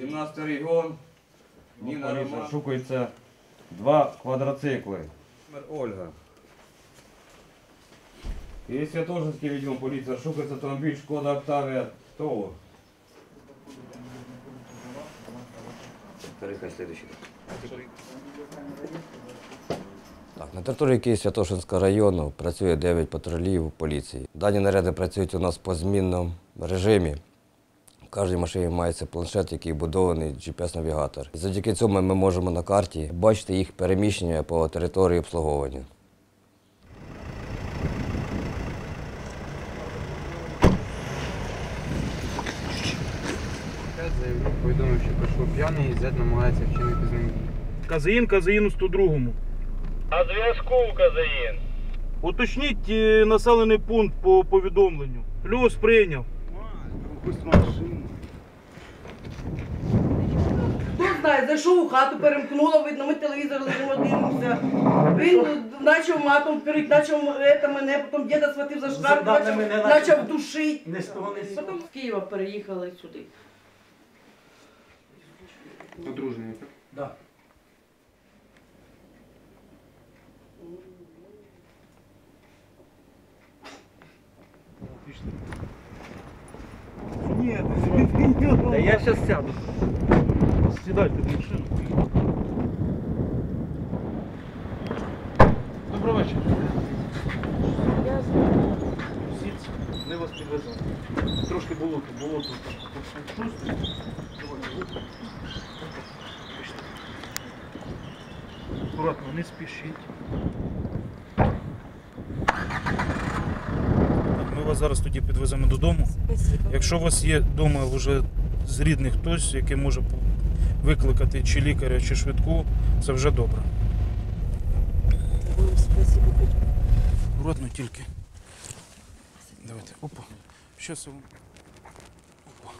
17 регіон. Ніна Поліція Роман. розшукується два квадроцикли. Ольга. І Святошинський відділ поліції розшукується автомобіль Шкода Октавія ТОВ. Перехай слідуючий. Так, на території Київ-Святошинського району працює 9 патрулів поліції. Дані наряди працюють у нас по змінному режимі. В кожній машині мається планшет, який будований GPS-навігатор. Завдяки цьому ми можемо на карті бачити їх переміщення по території обслуговування. Заявник повідомив, що прийшов п'яний і зять намагається вчинити з ним дії. Казаїн Казаїну 102-му. На зв'язку Казаїн. Уточніть е, населений пункт по повідомленню. Плюс прийняв. Хто знає, зайшов у хату, перемкнуло, видно, ми телевізор лежимо, дивимося. Він почав матом, перед- почав це мене, потім діда схватив за Задати почав, мене почав душити. Не з того, не з цього. Потім з Києва переїхали сюди. Одружений, так? Да. Ні, Та я зараз сяду. Сідайте в машину. Добрий вечір. Сідьте, ми вас підвеземо. Трошки болото, болото. Шустрі. Давайте, руку. Пішли. Не спішіть. Так, Ми вас зараз тоді підвеземо додому. Якщо у вас є вдома вже з рідних хтось, який може викликати чи лікаря, чи швидку, це вже добре. Ротно тільки. Давайте. Опа. Щас. Опа.